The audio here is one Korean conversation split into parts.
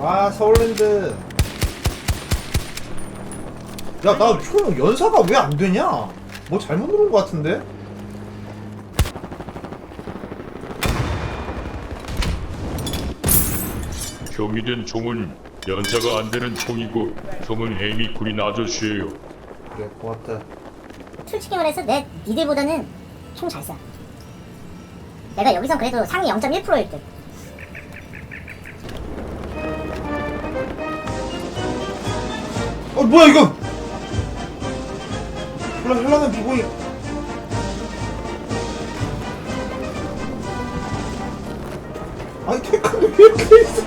와 서울랜드 야나총 연사가 왜 안 되냐 뭐 잘못 누른 것 같은데 경이된 총은 연사가 안 되는 총이고 총은 행이 구린 아저씨예요. 그래 고맙다 솔직히 말해서 내 니들보다는 총 잘 쏴. 내가 여기선 그래도 상위 0.1%일 듯. 어 뭐야 이거? 몰라 현란한 비보이 아니 탱크는 왜 이렇게 있어?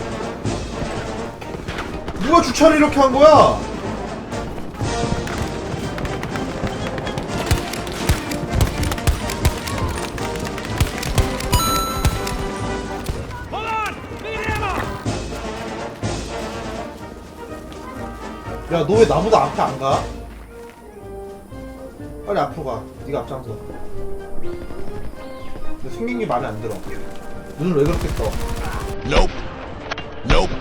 누가 주차를 이렇게 한 거야 야 너 왜 나보다 앞에 안 가? 빨리 앞으로 가 네가 앞장서 근데 생긴 게 마음에 안 들어 눈을 왜 그렇게 떠 Nope. Nope.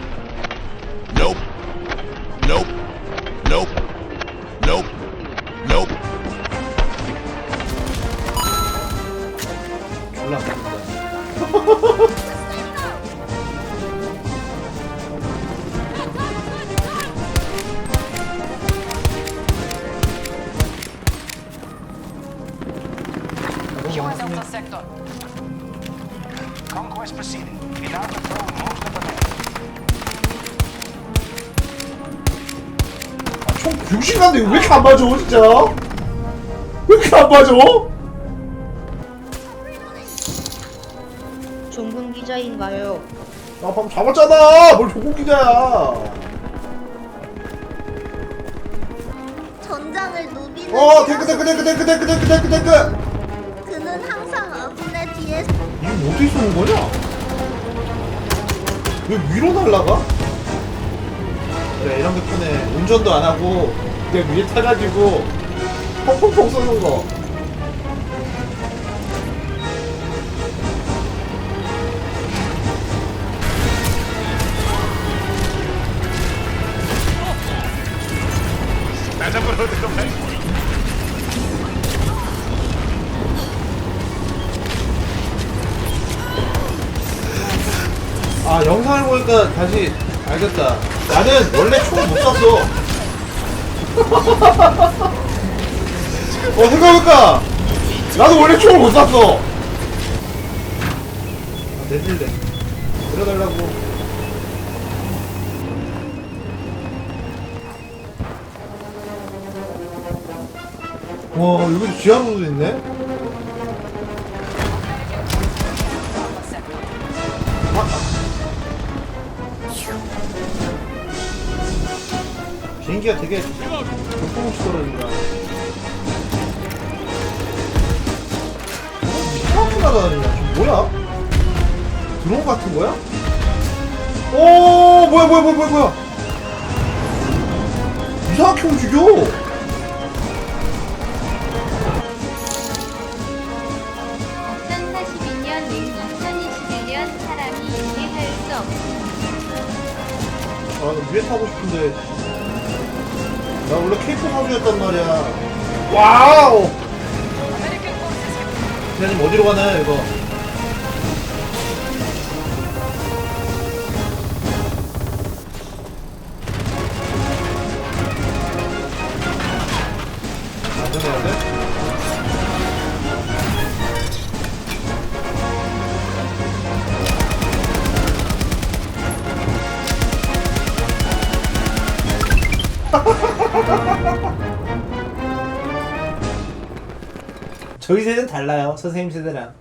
총 병신한데 왜 이렇게 안 맞아 진짜? 왜 이렇게 안 맞아? 종군 기자인가요? 나 방금 잡았잖아. 뭘 조공 기자야. 전장을 누비는 어 탱크 탱크 탱크 탱크 탱크 탱크 탱크 탱크. 그는 항상 아군의 뒤에 이거 뭐 어떻게 쏘는 거냐? 왜 위로 날라가? 그래 이런 게 편해. 운전도 안 하고 그냥 위에 타가지고 펑펑펑 쏘는 거. 아 영상을 보니까 다시 알겠다. 나는 원래 총을 못 쐈어 어 생각해보니까 나도 원래 총을 못 쐈어. 아 내릴래. 내려달라고. 와 여기 지하로도 있네? 비행기가 되게 조금씩 떨어진다. 이상하게 날아다니냐? 뭐야? 드론 같은 거야? 오, 뭐야, 뭐야, 뭐야, 뭐야, 뭐야? 이상하게 움직여! 2042년 은 2021년 사람이 이해할 수 없습니다. 아, 나 위에 타고 싶은데. 나 원래 케이프 사주였단 말이야. 와우! 대장님 어디로 가나요, 이거? 저희 세대는 달라요, 선생님 세대랑.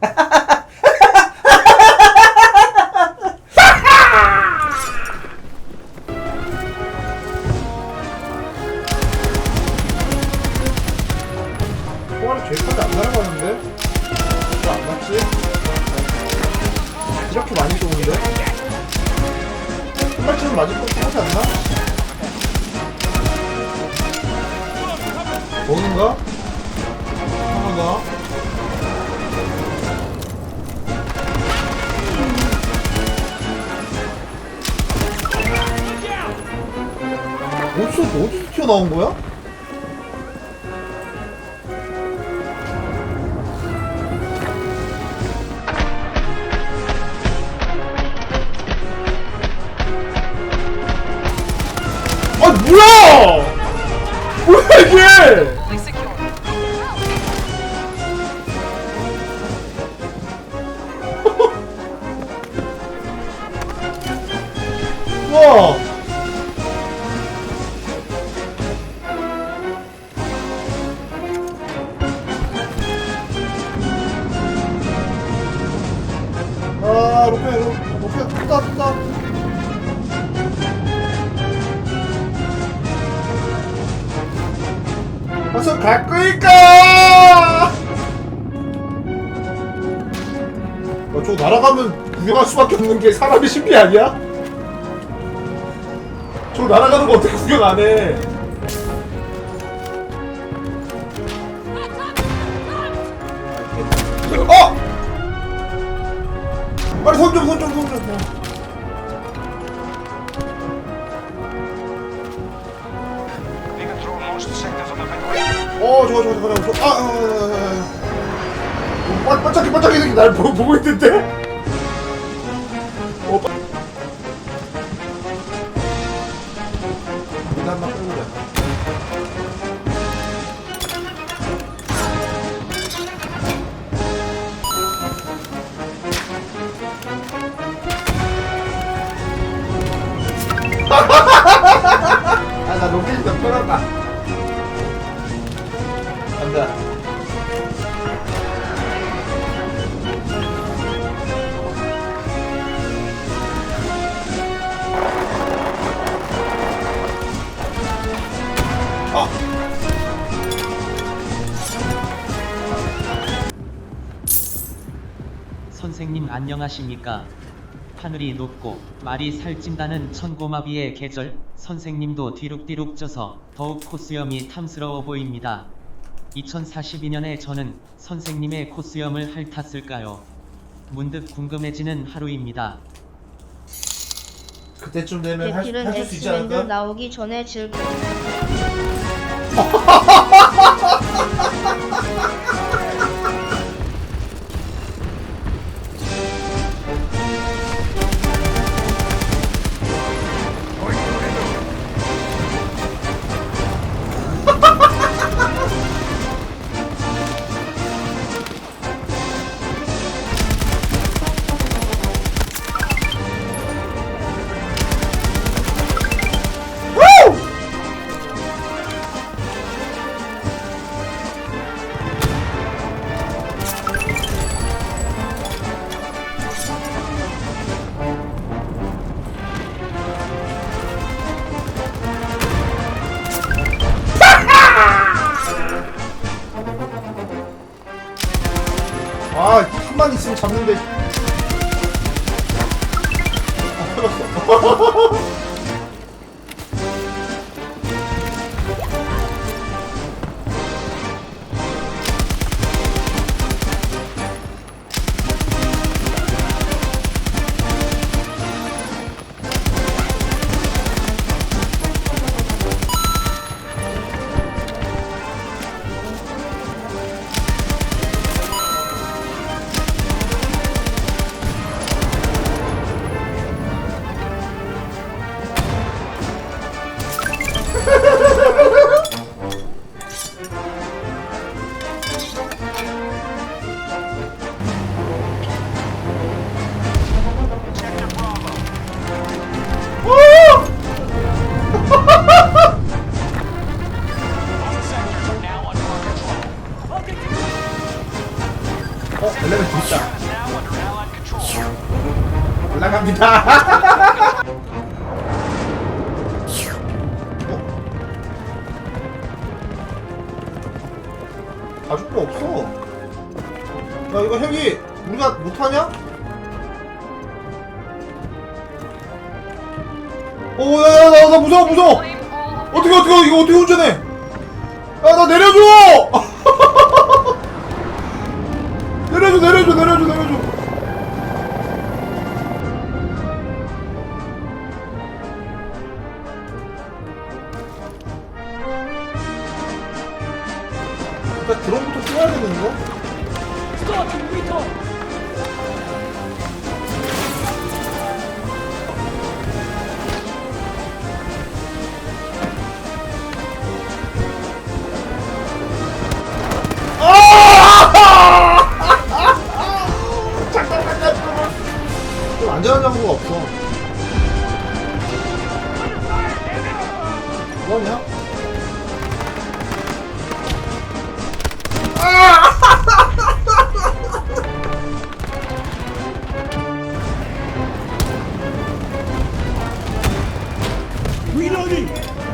저 어디서 튀어나온 거야? 아 뭐야! 뭐야 이게! 아, 로페, 로- 로페, 쏜다, 쏜다. 어서 갈 거니까! 어, 저 날아가면 구경할 수밖에 없는 게 사람의 신비 아니야? 저 날아가는 거 어떻게 구경 안 해? 어! 빨리 손 좀, 손 좀, 손 좀. 어, 저거, 저거, 저거, 저거. 아, 아, 아, 아, 아. 반- 반짝이, 반짝이 날 보, 보고 있는데? 아! 선생님 안녕하십니까? 하늘이 높고 말이 살찐다는 천고마비의 계절 선생님도 뒤룩뒤룩 쪄서 더욱 코수염이 탐스러워 보입니다. 2042년에 저는 선생님의 코수염을 핥았을까요? 문득 궁금해지는 하루입니다. 그때쯤 되면 할, 대필은 하실 수 있지 않을까? 나오기 전에 즐겨 잡는데. 가줄 거 없어. 야, 이거 헬기 우리가 못하냐? 어, 야, 야, 나, 나 무서워, 무서워. 어떻게, 어떻게, 이거 어떻게 운전해? 야, 나! 내려줘,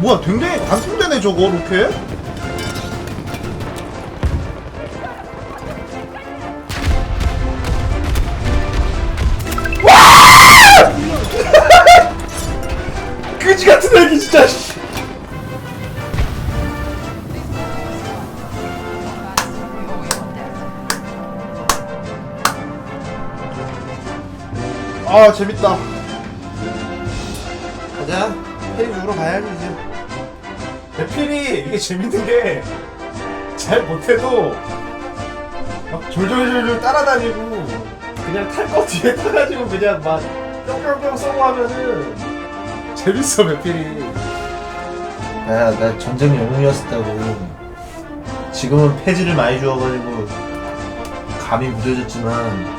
뭐야 굉장히 단순되네 저거 로켓? 그지 같은 애기 진짜 씨. 아 재밌다 가자 페이 죽으러 가야지 이제 대필이 이게 재밌는 게 잘 못해도 막 졸졸졸졸 따라다니고 그냥 탈 거 뒤에 타가지고 그냥 막 뿅뿅뿅 쏘고 하면은 재밌어 배필이 야, 나 전쟁 영웅이었다고. 지금은 폐지를 많이 주어가지고 감이 무뎌졌지만